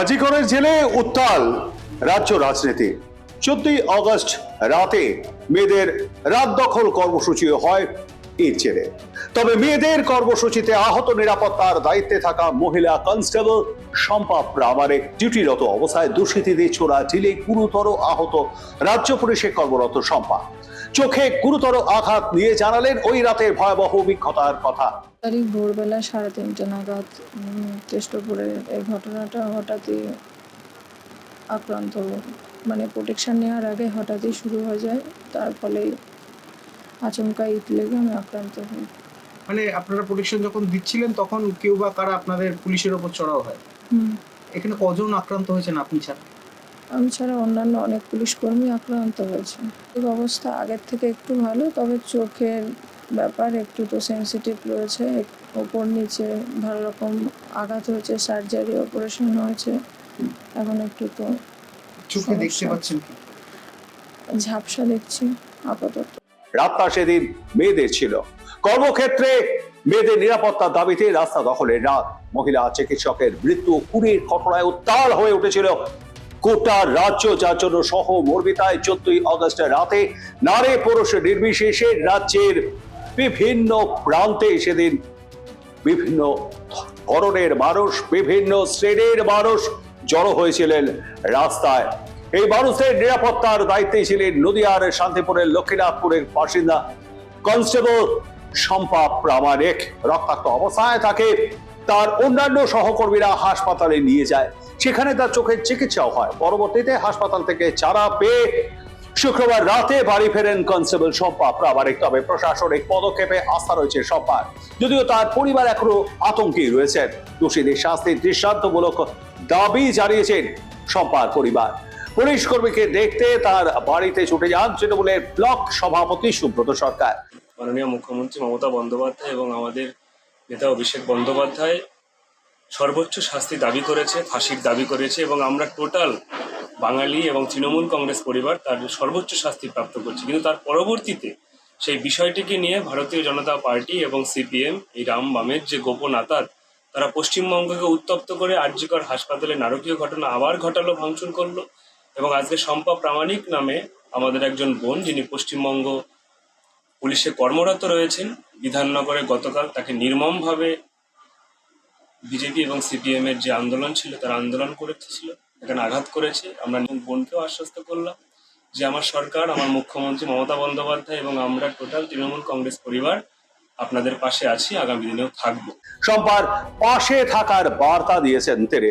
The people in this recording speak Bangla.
আজিকরের জেলে উত্তাল রাজ্য রাজনীতি। চোদ্দই অগস্ট রাতে মেয়েদের রাত দখল কর্মসূচিও হয় এর জেরে তবে মেয়েদের কর্মসূচিতে আহত নিরাপত্তার দায়িত্বে থাকা মহিলা কনস্টেবল শম্পা প্রামাণিক ডিউটিরত অবস্থায় দুষ্কৃতীদের ছোড়া ঢিলে গুরুতর আহত রাজ্য পুলিশে কর্মরত শম্পা। চোখে গুরুতর আঘাত নিয়ে জানালেন ওই রাতের ভয়াবহ অভিজ্ঞতার কথা। তারিখ ভোরবেলা সাড়ে তিনটে নাগাদ উম, কেষ্টপুরের এই ঘটনাটা হঠাৎই আক্রান্ত। মানে প্রোটেকশন নেওয়ার আগে হঠাৎই শুরু হয়ে যায় তার ফলে আচমকা ইট লেগে আমি আক্রান্ত হই। মানে আপনারা প্রোটেকশন যখন দিচ্ছিলেন তখন কেউ বা কারা আপনাদের পুলিশের ওপর চড়াও হয়? এখানে কজন আক্রান্ত হয়েছেন আপনি ছাড়া? আমি ছাড়া অন্যান্য অনেক পুলিশ কর্মী আক্রান্ত হয়েছে। অবস্থা আগের থেকে একটু ভালো তবে চোখের ব্যাপার একটু তো সেন্সিটিভ রয়েছে। ওপর নিচে ভালো রকম আঘাত হয়েছে সার্জারি অপারেশন হয়েছে। এখন একটু তো চোখে দেখতে পাচ্ছেন কি? ঝাপসা দেখছি আপাতত। রাতটা সেদিন মেয়েদের ছিল। কর্মক্ষেত্রে মেয়েদের নিরাপত্তার দাবিতে রাস্তা দখলের রাত। মহিলা চিকিৎসকের মৃত্যু কুড়ির ঘটনায় উত্তাল হয়ে উঠেছিল। গোটা রাজ্য যার জন্য সহ মর্মিতায় চোদ্দই আগস্টের রাতে নারী পুরুষ নির্বিশেষে রাজ্যের বিভিন্ন প্রান্তে সেদিন বিভিন্ন ধরনের মানুষ, বিভিন্ন শ্রেণির মানুষ জড়ো হয়েছিলেন রাস্তায়। এই মানুষদের নিরাপত্তার দায়িত্বে ছিলেন নদিয়ার শান্তিপুরের লক্ষ্মীনাথপুরের বাসিন্দা কনস্টেবল শম্পা প্রামাণিক রক্তাক্ত অবস্থায় তাকে তার অন্যান্য সহকর্মীরা হাসপাতালে নিয়ে যায়। সেখানে তার চোখের চিকিৎসাও হয়। পরবর্তীতে হাসপাতাল থেকে চারা পেয়ে শুক্রবার রাতে বাড়ি ফেরেন কনস্টেবল শম্পা প্রামাণিক। তবে প্রশাসনিক পদক্ষেপে আস্থা রয়েছে শম্পার। যদিও তার পরিবার এখনও আতঙ্কেই রয়েছেন। দোষীদের শাস্তির দৃষ্টান্তমূলক দাবি জানিয়েছেন শম্পার পরিবার। পুলিশ কর্মীকে দেখতে তার বাড়িতে ছুটে যান তৃণমূলের ব্লক সভাপতি সুব্রত সরকার। মাননীয় মুখ্যমন্ত্রী মমতা বন্দ্যোপাধ্যায় এবং আমাদের নেতা অভিষেক বন্দ্যোপাধ্যায় সর্বোচ্চ শাস্তি দাবি করেছে, ফাঁসির দাবি করেছে এবং আমরা টোটাল বাঙালি এবং তৃণমূল কংগ্রেস পরিবার তার সর্বোচ্চ শাস্তি প্রাপ্ত করছি। কিন্তু তার পরবর্তীতে সেই বিষয়টিকে নিয়ে ভারতীয় জনতা পার্টি এবং সিপিএম এই রাম বামের যে গোপন আতাত তারা পশ্চিমবঙ্গকে উত্তপ্ত করে আর্যিকর হাসপাতালে নারকীয় ঘটনা আবার ঘটালো, ভাঙচুর করল এবং আজকে শম্পা প্রামাণিক নামে আমাদের একজন বোন যিনি পশ্চিমবঙ্গ পুলিশে কর্মরত রয়েছেন। বিধাননগরে গতকাল তাকে নির্মমভাবে বিজেপি এবং সিপিএম এর যে আন্দোলন ছিল, তার আন্দোলন করেছিল। এখানে আঘাত করেছে। আমরা বোনকেও আশ্বস্ত করলাম যে আমার সরকার, আমার মুখ্যমন্ত্রী মমতা বন্দ্যোপাধ্যায় এবং আমরা টোটাল তৃণমূল কংগ্রেস পরিবার আপনাদের পাশে আছি। আগামী দিনেও থাকব। শম্পার পাশে থাকার বার্তা দিয়েছেন তিনি